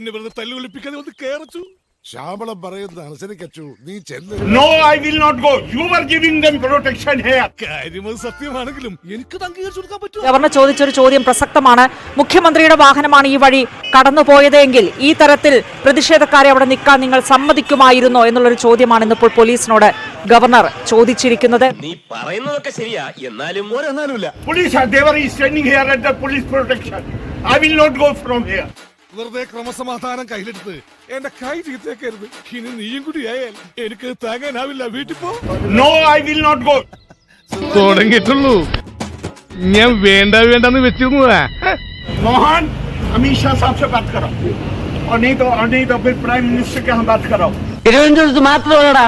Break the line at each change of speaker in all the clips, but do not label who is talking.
എന്നെ വെറുതെ തല്ലുകൊളിപ്പിക്കാതെ ഒന്ന് കേറച്ചു.
ശ്യാമളം പറയുന്നത് അനുസരിക്കച്ചു. നീ ചെല്ല്
no I will not go you are giving them protection here
കാര്യം അത് സത്യമാണെങ്കിലും എനിക്ക് അംഗീകരിച്ചു കൊടുക്കാൻ പറ്റുമോ?
ഗവർണർ ചോദിച്ചൊരു ചോദ്യം പ്രസക്തമാണ്. മുഖ്യമന്ത്രിയുടെ വാഹനമാണ് ഈ വഴി കടന്നുപോയതെങ്കിൽ ഈ തരത്തിൽ പ്രതിഷേധക്കാരെ അവിടെ നിൽക്കാൻ നിങ്ങൾ സമ്മതിക്കുമായിരുന്നോ എന്നുള്ളൊരു ചോദ്യമാണ് ഇന്നിപ്പോൾ പോലീസിനോട് ഗവർണർ ചോദിച്ചിരിക്കുന്നത്.
നീ പറയുന്നതൊക്കെ ശരിയാ. എന്നാലും
Police police there were standing here at the police protection I will not go from here.
വെറുതെ ക്രമസമാധാനം കയ്യിലെടുത്ത് എന്റെ കൈ ചീത്തേക്കരുത് ഇനി നീയും കൂടി ആയാൽ എനിക്ക് താങ്ങാനാവില്ല വീട്ടിൽ പോ
No, I will not go.
തുടങ്ങിയിട്ടുള്ളൂ ഞാൻ വേണ്ട വേണ്ടെന്ന് വെച്ചിരുന്നതാ
मोहन अमित शाह साहब से बात करो और नहीं तो और नहीं तो फिर प्राइम मिनिस्टर के यहाँ बात कराओ
തിരുവനന്തപുരത്ത് മാത്രമല്ലടാ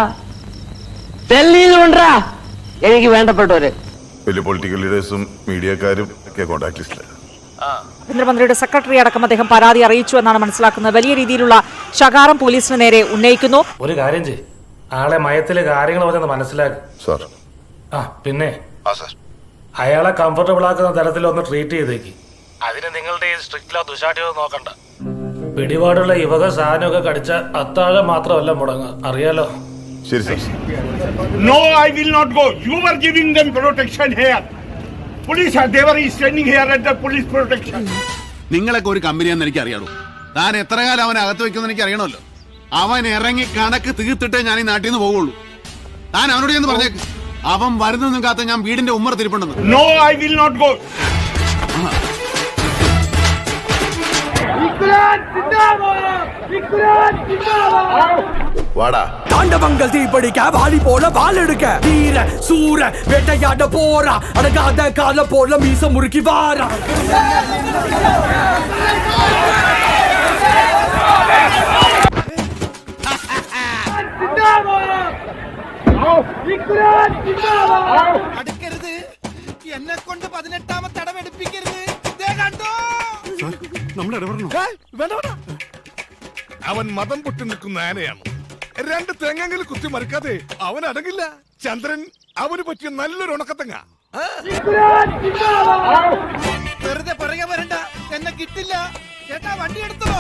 ഡൽഹിയിലുണ്ടാ എനിക്ക് വേണ്ടപ്പെട്ടവര്
വലിയ പൊളിറ്റിക്കൽ ലീഡേഴ്സും മീഡിയക്കാരും ഒക്കെ കോൺടാക്ട് ലിസ്റ്റിലാണ്
ആഭ്യന്തരമന്ത്രിയുടെ സെക്രട്ടറി അടക്കം അദ്ദേഹം പരാതി അറിയിച്ചു എന്നാണ് മനസ്സിലാക്കുന്നത്. വലിയ രീതിയിലുള്ള ശകാരം പോലീസിന് നേരെ ഉന്നയിക്കുന്നു.
ഒരു കാര്യം ചെയ് ആളെ മയത്തിലെ കാര്യങ്ങൾ പറഞ്ഞത് മനസ്സിലാക്കി.
സാർ.
ആ പിന്നെ?
ആ സാർ.
അയാളെ കംഫർട്ടബിൾ ആക്കുന്ന തരത്തിൽ ഒന്ന് ട്രീറ്റ് ചെയ്തേക്ക്. അതിന് നിങ്ങളുടെ ഈ സ്ട്രിക്റ്റിലോ ദുശാഠ്യമോ നോക്കണ്ട. പിടിപാടുള്ള ഇവക സാധനമൊക്കെ കടിച്ച അത്താഴം മാത്രമല്ല മുടങ്ങ അറിയാലോ?
ശരി sir.
No I will not go you are giving them protection here. Police are they were standing here at the police protection.
നിങ്ങളൊക്കെ ഒരു കമ്പനിയാന്ന് എനിക്ക് അറിയാമോ താൻ എത്ര കാലം അവനെ അകത്ത് വെക്കുമെന്ന് എനിക്ക് അറിയണമല്ലോ അവൻ ഇറങ്ങി കണക്ക് തീർത്തിട്ടേ ഞാൻ ഈ നാട്ടിൽ നിന്ന് പോകുള്ളൂ താൻ അവനോട് എന്ന് പറഞ്ഞേക്ക്. അവൻ വരുന്നൊന്നും കാത്ത ഞാൻ വീടിന്റെ Ummer തിരിപ്പുണ്ടെന്ന്.
No, I will not go.
വാടാ
தாண்டவங்கள் தீப்படிக்க வாலி போல வால் எடுக்க வீர சூர வேட்டையாட போறா அடங்காத கால போல மீச முறுக்கி வாரா
അടുക്കരുത് എന്നെ കൊണ്ട് പതിനെട്ടാമത്തെ അടവെടുപ്പിക്കരുത് കണ്ടോ
അവൻ മതം പൊട്ടി നിൽക്കുന്ന ആനയാണ് രണ്ട് തെങ്ങെങ്കിലും കുത്തി മറിക്കാതെ അവൻ അടങ്ങില്ല. ചന്ദ്രൻ അവന് പറ്റിയ നല്ലൊരു ഉണക്കത്തങ്ങ.
വെറുതെ പറയാ വരണ്ട. എന്നെ കിട്ടില്ല. ചേട്ടാ വണ്ടി എടുത്തോ.